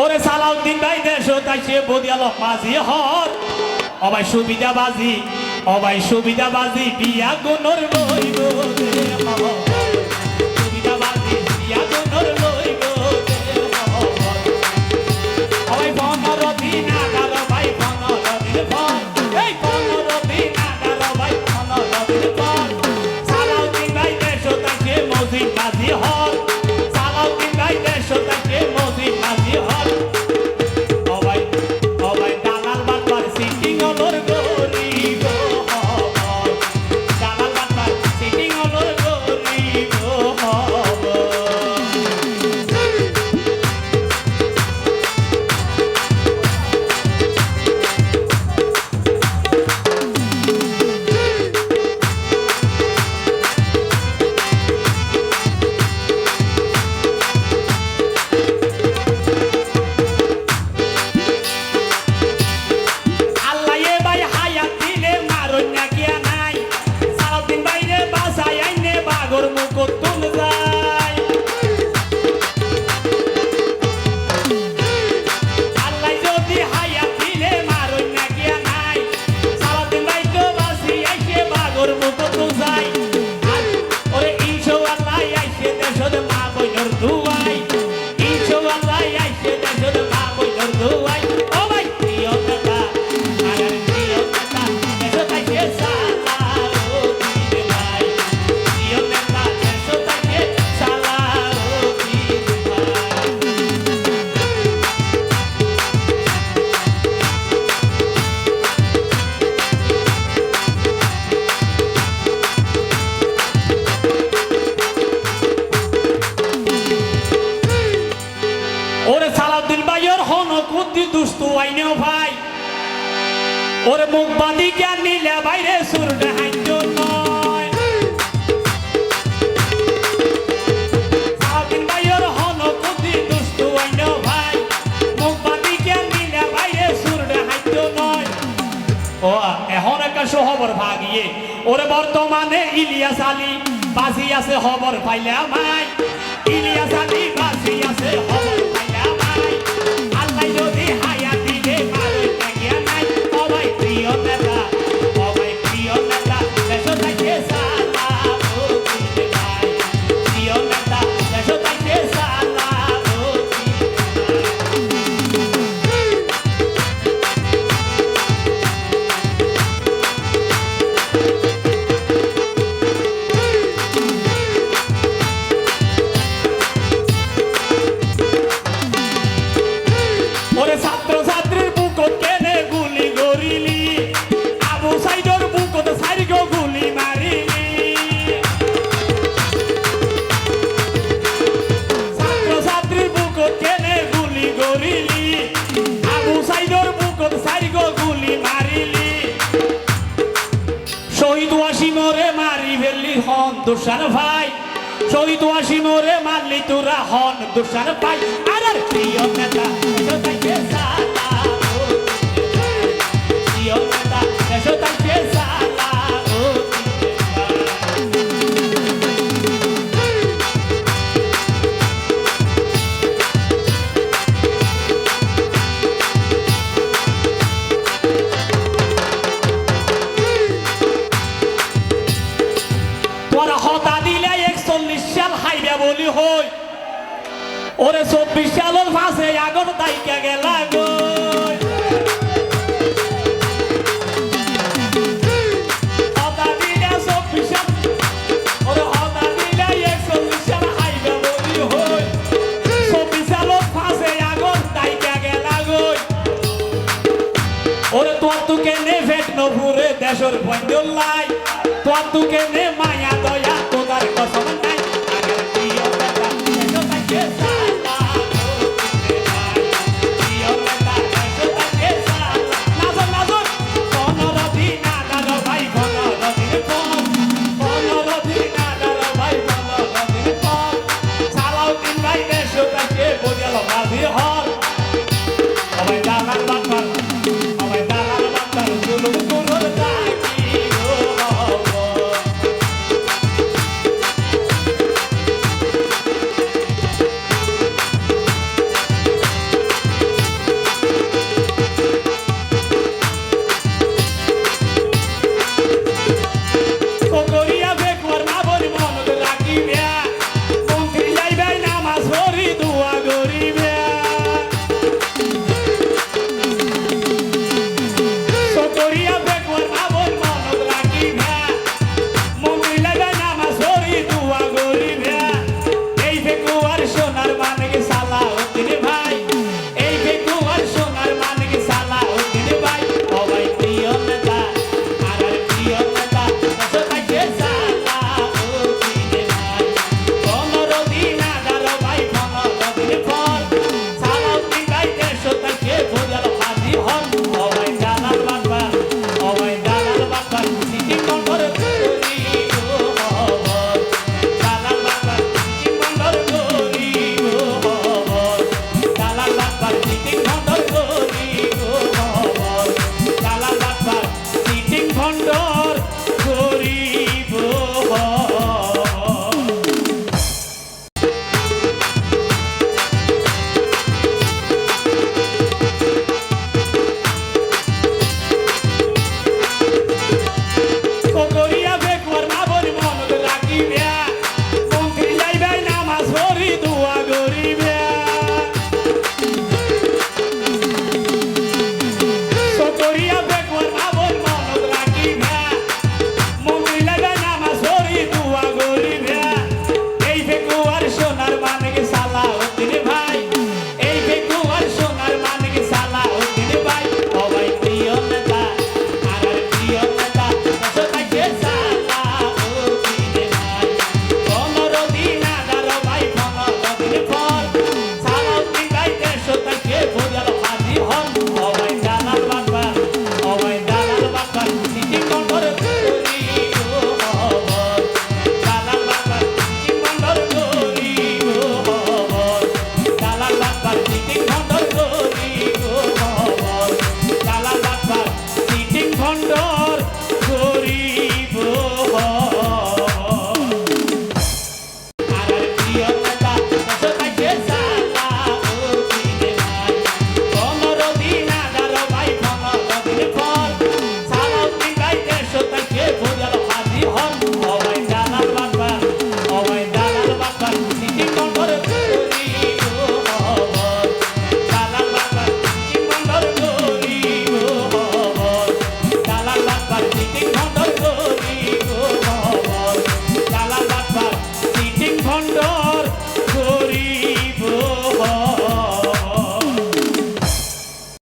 ওরে সালাউদ্দিন ভাই, দেশ তাইছে বদিয়াল মাঝি হর অবাই সুবিধা বাজি অবাই সুবিধা বাজি বিয়া গুনর বই সুবিধা বাজি বিয়া গুনর ওরে সালাউদ্দিন ভাই, ওর হন কুদ্দি দুস্তু আইনেও ভাই। ওরে মুখ বাঁধি কেন নিলে বাইরে সুর ডাহাই ভাগিয়ে। ওরে বর্তমানে ইলিয়াস আলী বাঁচিয়াছে খবর পাইলে আমায়। ইলিয়াস আলী দুশান ভাই চৈত আসি মোরে মালি তুরা হন দুশান ভাই। আর প্রিয় ওরে চব্বিশ সালের ফাঁসে আগুন তাইকা গেলা গো। ওরে তোর তুকে নে ভেট নভুরে দেশর বন্ধ লাই। তোর তুকে নে মায়া দয়া তোদার কসম